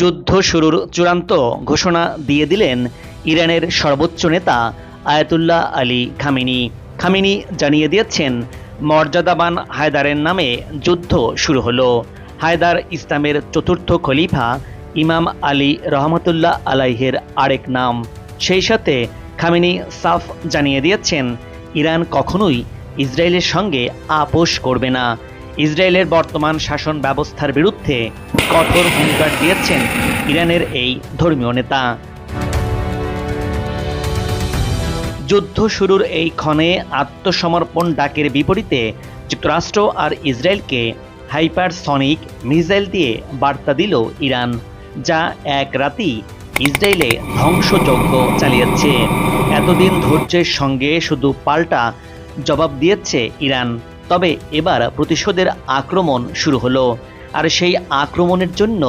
যুদ্ধ শুরুর চূড়ান্ত ঘোষণা দিয়ে দিলেন ইরানের সর্বোচ্চ নেতা আয়াতুল্লাহ আলী খামিনি। খামিনি জানিয়ে দিয়েছেন, মর্যাদাবান হায়দারের নামে যুদ্ধ শুরু হলো। হায়দার ইসলামের চতুর্থ খলিফা ইমাম আলী রহমতুল্লাহ আলাইহের আরেক নাম। সেই সাথে খামিনি সাফ জানিয়ে দিয়েছেন, ইরান কখনোই ইসরায়েলের সঙ্গে আপোষ করবে না। ইসরায়েলের বর্তমান শাসন ব্যবস্থার বিরুদ্ধে কঠোর হুঙ্কার দিয়েছেন ইরানের এই ধর্মীয় নেতা। যুদ্ধ শুরুর এই ক্ষণে আত্মসমর্পণ ডাকের বিপরীতে যুক্তরাষ্ট্র আর ইসরায়েলকে হাইপারসনিক মিসাইল দিয়ে বার্তা দিল ইরান, যা এক রাতেই ইসরায়েলে ধ্বংসযজ্ঞ চালিয়েছে। এতদিন ধৈর্যের সঙ্গে শুধু পাল্টা জবাব দিয়েছে ইরান। তবে এবার প্রতিশোধের আক্রমণ শুরু হলো। আর সেই আক্রমণের জন্য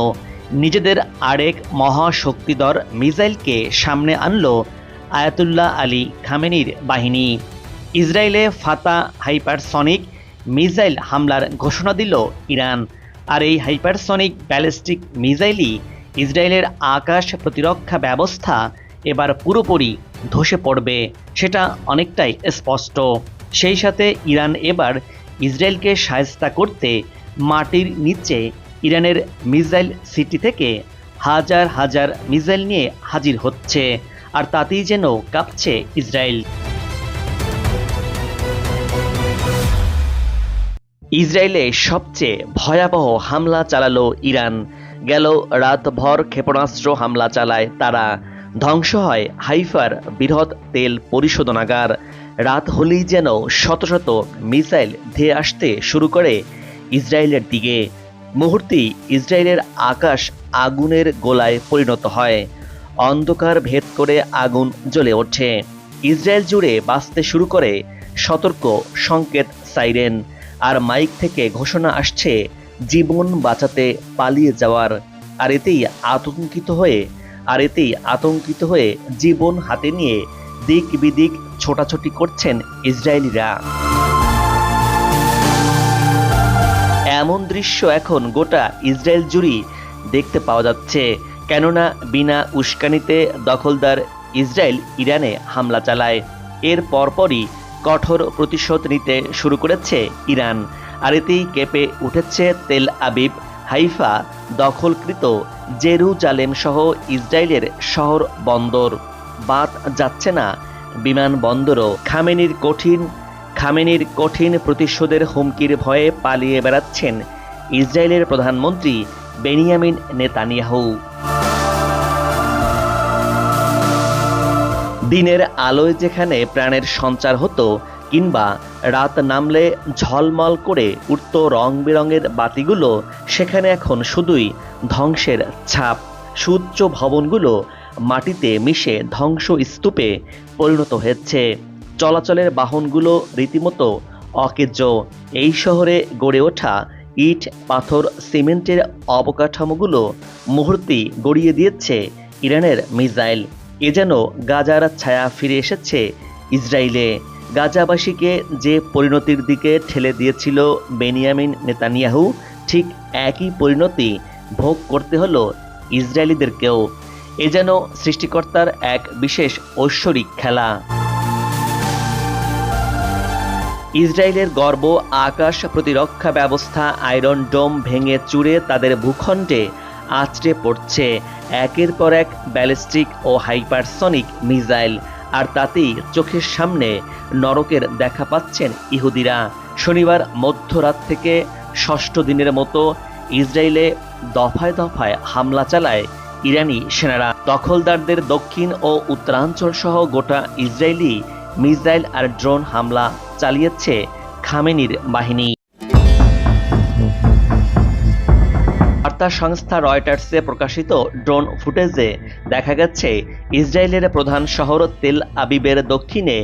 নিজেদের আরেক মহাশক্তিধর মিসাইলকে সামনে আনলো আয়াতুল্লাহ আলী খামেনির বাহিনী। ইসরায়েলে ফাতা হাইপারসনিক মিসাইল হামলার ঘোষণা দিল ইরান। আর এই হাইপারসনিক ব্যালিস্টিক মিসাইলই ইসরায়েলের আকাশ প্রতিরক্ষা ব্যবস্থা এবার পুরোপুরি ধসে পড়বে, সেটা অনেকটাই স্পষ্ট। সেই সাথে ইরান এবার ইসরায়েলকে সায়স্তা করতে মাটির নিচে ইরানের মিসাইল সিটি থেকে হাজার হাজার মিসাইল নিয়ে হাজির হচ্ছে, আর তাতেই যেন কাঁপছে ইসরায়েল। ইসরায়েলে সবচেয়ে ভয়াবহ হামলা চালালো ইরান। গেল রাতভর ক্ষেপণাস্ত্র হামলা চালায় তারা। ধ্বংস হয় হাইফার বৃহৎ তেল পরিশোধনাগার। রাত হলেই যেন শত শত মিসাইল ধেয়ে আসতে শুরু করে ইসরায়েলের দিকে। মুহূর্তেই ইসরায়েলের আকাশ আগুনের গোলায় পরিণত হয়। অন্ধকার ভেদ করে আগুন জ্বলে ওঠে। ইসরায়েল জুড়ে বাঁচতে শুরু করে সতর্ক সংকেত সাইরেন, আর মাইক থেকে ঘোষণা আসছে, জীবন বাঁচাতে পালিয়ে যাওয়ার। আর এতেই আতঙ্কিত হয়ে, আর এতেই আতঙ্কিত হয়ে জীবন হাতে নিয়ে দিক বিদিক ছোটাছুটি করছেন ইসরায়েলিরা। এমন দৃশ্য এখন গোটা ইসরায়েল জুড়ি দেখতে পাওয়া যাচ্ছে, কেননা বিনা উস্কানিতে দখলদার ইসরায়েল ইরানে হামলা চালায়। এর পরপরই কঠোর প্রতিশোধ নিতে শুরু করেছে ইরান। আর এতেই কেঁপে উঠেছে তেল আবিব, হাইফা দখলকৃত জেরুজালেম সহ ইসরায়েলের শহর বন্দর। বাদ যাচ্ছে না। বিমানবন্দরও খামেনির কঠিন খামেনির কঠিন প্রতিশোধের হুমকির ভয়ে পালিয়ে বেড়াচ্ছেন ইসরায়েলের প্রধানমন্ত্রী বেনিয়ামিন নেতানিয়াহু। দিনের আলোয় যেখানে প্রাণের সঞ্চার হতো কিংবা রাত নামলে ঝলমল করে উঠত রং বেরঙের বাতিগুলো, সেখানে এখন শুধুই ধ্বংসের ছাপ। সুউচ্চ ভবনগুলো মাটিতে মিশে ধ্বংস স্তূপে পরিণত হয়েছে। চলাচলের বাহনগুলো রীতিমতো অকেজ। এই শহরে গড়ে ওঠা ইট, পাথর, সিমেন্টের অবকাঠামোগুলো মুহূর্তেই গড়িয়ে দিয়েছে ইরানের মিসাইল। এ যেন গাজার ছায়া ফিরে এসেছে ইসরায়েলে। গাজাবাসীকে যে পরিণতির দিকে ঠেলে দিয়েছিল বেনিয়ামিন নেতানিয়াহু, ঠিক একই পরিণতি ভোগ করতে হলো ইসরায়েলিদেরকেও। এ যেন সৃষ্টিকর্তার এক বিশেষ ঐশ্বরিক খেলা। ইসরায়েলের গর্ব আকাশ প্রতিরক্ষা ব্যবস্থা আয়রন ডোম ভেঙে চুড়ে তাদের ভূখণ্ডে আছড়ে পড়ছে। একের পর এক ব্যালিস্টিক ও হাইপারসনিক মিসাইল, আর তাতেই চোখের সামনে নরকের দেখা পাচ্ছেন ইহুদিরা। শনিবার মধ্যরাত থেকে ষষ্ঠ দিনের মতো ইসরায়েলে দফায় দফায় হামলা চালায় ইরানি সেনারা দখলদারদের দক্ষিণ ও উত্তরাঞ্চল সহ গোটা ইসরায়েলি মিসাইল আর ড্রোন হামলা চালিয়েছে খামেনির বাহিনী। বার্তা সংস্থা রয়টার্সে প্রকাশিত ড্রোন ফুটেজে দেখা গেছে, ইসরায়েলের প্রধান শহর তেল আবিবের দক্ষিণে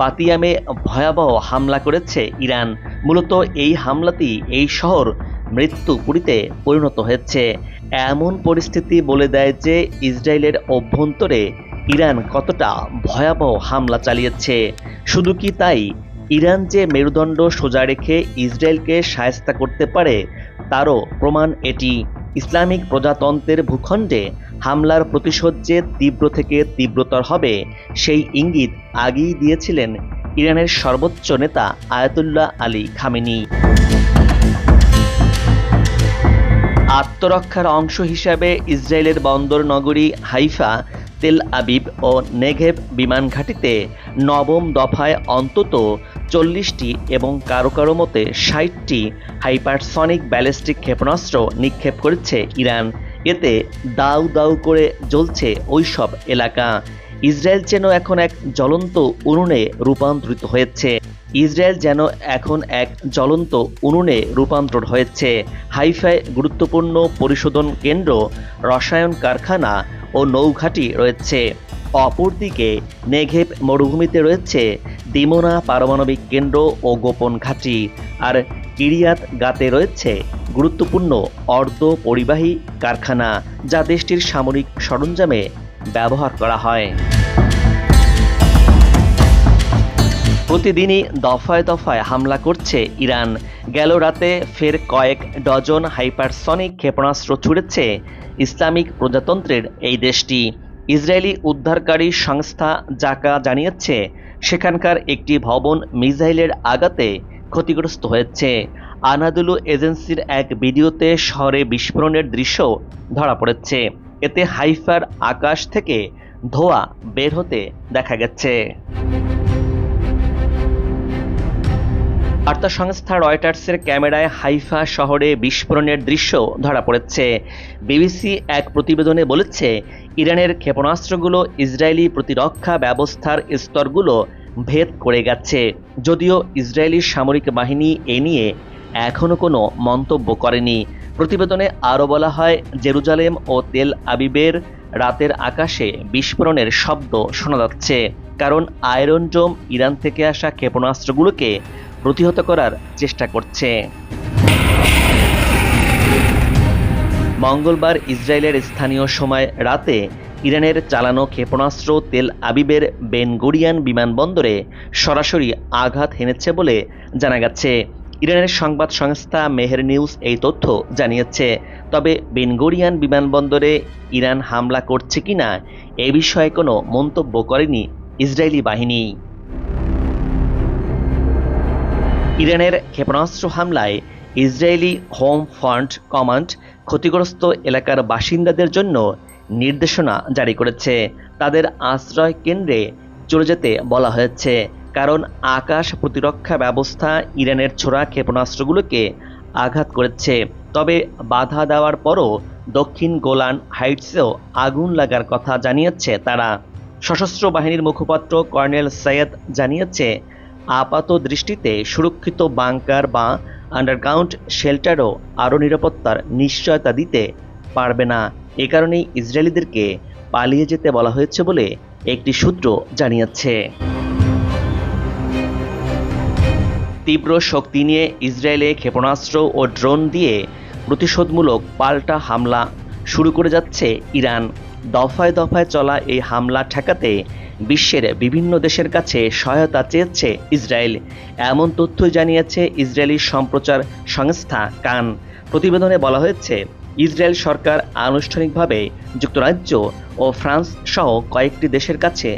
বাতিয়ামে ভয়াবহ হামলা করেছে ইরান। মূলত এই হামলাতেই এই শহর মৃত্যুপুরীতে পরিণত হয়েছে। এমন পরিস্থিতি বলে দেয় যে ইসরায়েলের অভ্যন্তরে ইরান কতটা ভয়াবহ হামলা চালিয়েছে। শুধু কি তাই? ইরান যে মেরুদণ্ড সোজা রেখে ইসরায়েলকে সায়স্তা করতে পারে, তারও প্রমাণ এটি। ইসলামিক প্রজাতন্ত্রের ভূখণ্ডে হামলার প্রতিশোধ যে তীব্র থেকে তীব্রতর হবে, সেই ইঙ্গিত আগেই দিয়েছিলেন ইরানের সর্বোচ্চ নেতা আয়াতুল্লাহ আলী খামেনি। আত্মরক্ষার অংশ হিসাবে ইসরায়েলের বন্দর নগরী হাইফা, তেল আবিব ও নেঘেব বিমান ঘাঁটিতে নবম দফায় অন্তত চল্লিশটি এবং কারও কারও মতে ষাটটি হাইপারসনিক ব্যালিস্টিক ক্ষেপণাস্ত্র নিক্ষেপ করেছে ইরান। এতে দাউ দাউ করে জ্বলছে ওইসব এলাকা। ইসরায়েল যেন এখন এক জ্বলন্ত উনুনে রূপান্তরিত হয়েছে। ইসরায়েল যেন এখন এক জ্বলন্ত উনুনে রূপান্তর হয়েছে। হাইফায় গুরুত্বপূর্ণ পরিশোধন কেন্দ্র, রসায়ন কারখানা ও নৌঘাটি রয়েছে। অপরদিকে, নেঘেব মরুভূমিতে রয়েছে দিমোনা পারমাণবিক কেন্দ্র ও গোপন ঘাঁটি। আর কিরিয়াত গাতে রয়েছে গুরুত্বপূর্ণ অর্ধ পরিবাহী কারখানা, যা দেশটির সামরিক সরঞ্জামে ব্যবহার করা হয়। প্রতিদিনই দফায় দফায় হামলা করছে ইরান। গেল রাতে ফের কয়েক ডজন হাইপারসনিক ক্ষেপণাস্ত্র ছুড়েছে ইসলামিক প্রজাতন্ত্রের এই দেশটি। ইসরায়েলি উদ্ধারকারী সংস্থা জাকা জানিয়েছে, সেখানকার একটি ভবন মিসাইলের আঘাতে ক্ষতিগ্রস্ত হয়েছে। আনাদুলু এজেন্সির এক ভিডিওতে শহরে বিস্ফোরণের দৃশ্য ধরা পড়েছে। এতে হাইফার আকাশ থেকে ধোঁয়া বের হতে দেখা গেছে। বার্তা সংস্থা রয়টার্সের ক্যামেরায় হাইফা শহরে বিস্ফোরণের দৃশ্য ধরা পড়েছে। বিবিসি এক প্রতিবেদনে বলেছে, ইরানের ক্ষেপণাস্ত্রগুলো ইসরায়েলি প্রতিরক্ষা ব্যবস্থার স্তরগুলো ভেদ করে গেছে। যদিও ইসরায়েলি সামরিক বাহিনী এ নিয়ে এখনও কোনো মন্তব্য করেনি। প্রতিবেদনে আরও বলা হয়, জেরুজালেম ও তেল আবিবের রাতের আকাশে বিস্ফোরণের শব্দ শোনা যাচ্ছে। কারণ আয়রন জোম ইরান থেকে আসা ক্ষেপণাস্ত্রগুলোকে প্রতিহত করার চেষ্টা করছে। মঙ্গলবার ইসরায়েলের স্থানীয় সময় রাতে ইরানের চালানো ক্ষেপণাস্ত্র তেল আবিবের বেনগুরিয়ান বিমানবন্দরে সরাসরি আঘাত হেনেছে বলে জানা গেছে। ইরানের সংবাদ সংস্থা মেহের নিউজ এই তথ্য জানিয়েছে। তবে বেনগোরিয়ান বিমানবন্দরে ইরান হামলা করছে কিনা এ বিষয়ে কোনো মন্তব্য করেনি ইসরায়েলি বাহিনী। ইরানের ক্ষেপণাস্ত্র হামলায় ইসরায়েলি হোম ফ্রন্ট কমান্ড ক্ষতিগ্রস্ত এলাকার বাসিন্দাদের জন্য নির্দেশনা জারি করেছে। তাদের আশ্রয় কেন্দ্রে চলে যেতে বলা হয়েছে, কারণ আকাশ প্রতিরক্ষা ব্যবস্থা ইরানের ছোড়া ক্ষেপণাস্ত্রগুলোকে আঘাত করেছে। তবে বাধা দেওয়ার পরও দক্ষিণ গোলান হাইটসেও আগুন লাগার কথা জানিয়েছে তারা। সশস্ত্র বাহিনীর মুখপাত্র কর্নেল সৈয়দ জানিয়েছে আপাত দৃষ্টিতে সুরক্ষিত বাংকার বা আন্ডারগ্রাউন্ড শেল্টারও আরও নিরাপত্তার নিশ্চয়তা দিতে পারবে না। এ কারণেই ইসরায়েলিদেরকে পালিয়ে যেতে বলা হয়েছে বলে একটি সূত্র জানিয়েছে। তীব্র শক্তি নিয়ে ইসরায়েলে ক্ষেপণাস্ত্র ও ড্রোন দিয়ে প্রতিশোধমূলক পাল্টা হামলা শুরু করে যাচ্ছে ইরান। দফায় দফায় চলা এই হামলা ঠেকাতে বিশ্বের বিভিন্ন দেশের কাছে সহায়তা চেয়েছে ইসরায়েল। এমন তথ্যই জানিয়েছে ইসরায়েলি সম্প্রচার সংস্থা কান। প্রতিবেদনে বলা হয়েছে, ইসরায়েল সরকার আনুষ্ঠানিকভাবে যুক্তরাজ্য ও ফ্রান্স সহ কয়েকটি দেশের কাছে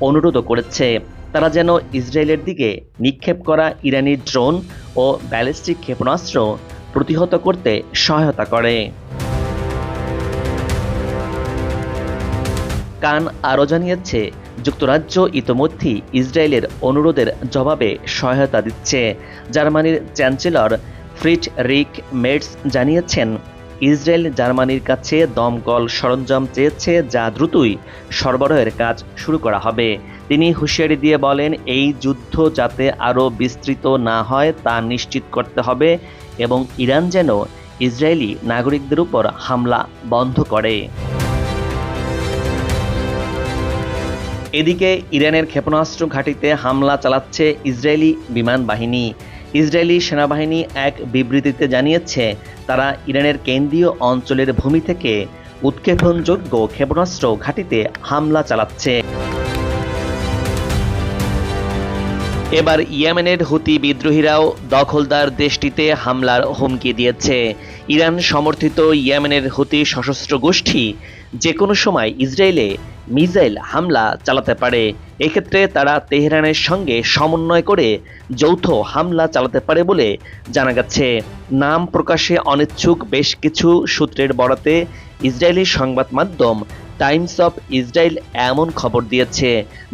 অনুরোধও করেছে। তারা যেন ইসরায়েলের দিকে নিক্ষেপ করা ইরানি ড্রোন ও ব্যালিস্টিক ক্ষেপণাস্ত্র প্রতিহত করতে সহায়তা করে। কান আরও জানিয়েছে, যুক্তরাজ্য ইতোমধ্যেই ইসরায়েলের অনুরোধের জবাবে সহায়তা দিচ্ছে। জার্মানির চ্যান্সেলর ফ্রিট রিক মেটস জানিয়েছেন, ইসরায়েল জার্মানির কাছে দমকল সরঞ্জাম চেয়েছে যা দ্রুতই সরবরাহের কাজ শুরু করা হবে। তিনি হুঁশিয়ারি দিয়ে বলেন, এই যুদ্ধ যাতে আরও বিস্তৃত না হয় তা নিশ্চিত করতে হবে এবং ইরান যেন ইসরায়েলি নাগরিকদের উপর হামলা বন্ধ করে। এদিকে ইরানের ক্ষেপণাস্ত্র ঘাঁটিতে হামলা চালাচ্ছে ইসরায়েলি বিমান বাহিনী। ইসরায়েলি সেনাবাহিনী এক বিবৃতিতে জানিয়েছে, তারা ইরানের কেন্দ্রীয় অঞ্চলের ভূমি থেকে উৎক্ষেপণযোগ্য ক্ষেপণাস্ত্র ঘাঁটিতে হামলা চালাচ্ছে। এবার ইয়েমেনের হুতি বিদ্রোহীরাও দখলদার দেশটিতে হামলার হুমকি দিয়েছে। ইরান সমর্থিত ইয়েমেনের হুতি সশস্ত্র গোষ্ঠী যে কোনো সময় ইসরায়েলে মিসাইল হামলা চালাতে পারে। এক্ষেত্রে তারা তেহরানের সঙ্গে সমন্বয় করে যৌথ হামলা চালাতে পারে বলে জানা গেছে। নাম প্রকাশে অনিচ্ছুক বেশ কিছু সূত্রের বরাতে ইসরায়েলি সংবাদ মাধ্যম টাইমস অফ ইসরায়েল এমন খবর দিয়েছে,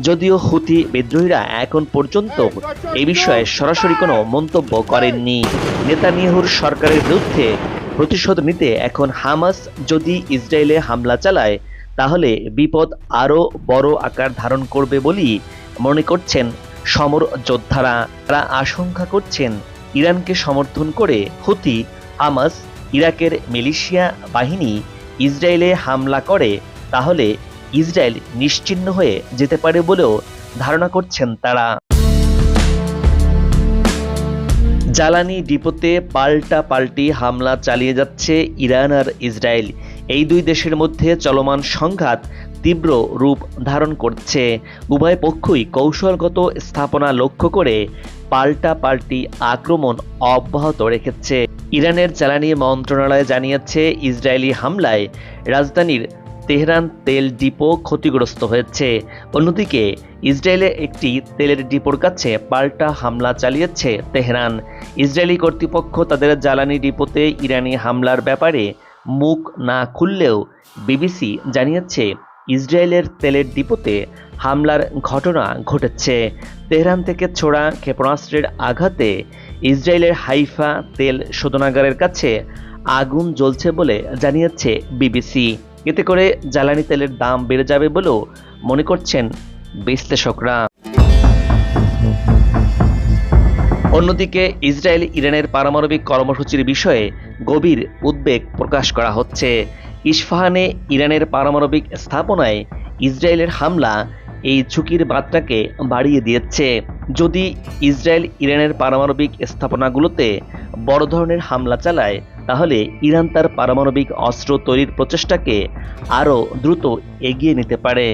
যদিও হুতি বিদ্রোহীরা এখন পর্যন্ত এ বিষয়ে সরাসরি কোনো মন্তব্য করেননি। নেতানিয়াহুর সরকারের বিরুদ্ধে প্রতিশোধ নিতে এখন হামাস যদি ইসরায়েলে হামলা চালায়, তাহলে বিপদ আরও বড় আকার ধারণ করবে বলেই মনে করছেন সমর যোদ্ধারা। তারা আশঙ্কা করছেন ইরানকে সমর্থন করে হুতি, হামাস, ইরাকের মিলিশিয়া বাহিনী ইসরায়েলে হামলা করে, তাহলে ইসরায়েল নিশ্চিহ্ন হয়ে যেতে পারে বলেও ধারণা করছেন তারা। জ্বালানি ডিপোতে পাল্টা পাল্টি হামলা চালিয়ে যাচ্ছে ইরান আর ইসরায়েল। এই দুই দেশের মধ্যে চলমান সংঘাত তীব্র রূপ ধারণ করছে। উভয় পক্ষই কৌশলগত স্থাপনা লক্ষ্য করে পাল্টা পাল্টি আক্রমণ অব্যাহত রেখেছে। ইরানের জ্বালানি মন্ত্রণালয় জানিয়েছে, ইসরায়েলি হামলায় রাজধানীর তেহরান তেল ডিপো ক্ষতিগ্রস্ত হয়েছে। অন্যদিকে, ইসরায়েলে একটি তেলের ডিপোর কাছে পাল্টা হামলা চালিয়েছে তেহরান। ইসরায়েলি কর্তৃপক্ষ তাদের জ্বালানি ডিপোতে ইরানি হামলার ব্যাপারে মুখ না খুললেও বিবিসি জানিয়েছে, ইসরায়েলের তেলের ডিপোতে হামলার ঘটনা ঘটেছে। তেহরান থেকে ছোড়া ক্ষেপণাস্ত্রের আঘাতে ইসরায়েলের হাইফা তেল শোধনাগারের কাছে আগুন জ্বলছে বলে জানিয়েছে বিবিসি। এতে করে জ্বালানি তেলের দাম বেড়ে যাবে বলেও মনে করছেন বিশ্লেষকরা। অন্যদিকে ইসরায়েল ইরানের পারমাণবিক কর্মসূচির বিষয়ে গভীর উদ্বেগ প্রকাশ করা হচ্ছে। ইস্পাহানে ইরানের পারমাণবিক স্থাপনায় ইসরায়েলের হামলা এই ঝুঁকির মাত্রাকে বাড়িয়ে দিয়েছে। যদি ইসরায়েল ইরানের পারমাণবিক স্থাপনাগুলোতে বড় ধরনের হামলা চালায় তাহলে ইরান তার পারমাণবিক অস্ত্র তৈরির প্রচেষ্টাকে আরও দ্রুত এগিয়ে নিতে পারে,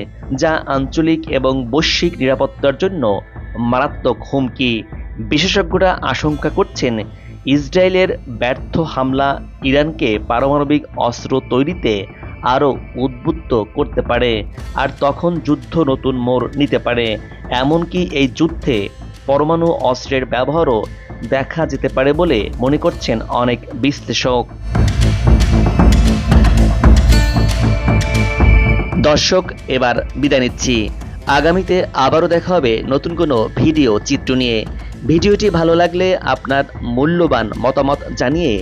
যা আঞ্চলিক এবং বৈশ্বিক নিরাপত্তার জন্য মারাত্মক হুমকি। বিশেষজ্ঞরা আশঙ্কা করছেন, ইসরায়েলের ব্যর্থ হামলা ইরানকে পারমাণবিক অস্ত্র তৈরিতে আরও উদ্বুদ্ধ করতে পারে, আর তখন যুদ্ধ নতুন মোড় নিতে পারে। এমনকি এই যুদ্ধে পরমাণু অস্ত্রের ব্যবহারও দেখা যেতে পারে বলে মনে করছেন অনেক বিশ্লেষক। দর্শক, এবার বিদায় নিচ্ছি। আগামীতে আবারও দেখা হবে নতুন কোনো ভিডিও চিত্র নিয়ে। ভিডিওটি ভালো লাগলে আপনার মূল্যবান মতামত জানিয়ে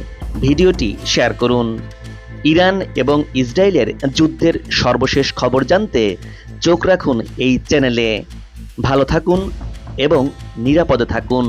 ভিডিওটি শেয়ার করুন। ইরান এবং ইসরায়েলের যুদ্ধের সর্বশেষ খবর জানতে চোখ রাখুন এই চ্যানেলে। ভালো থাকুন এবং নিরাপদে থাকুন।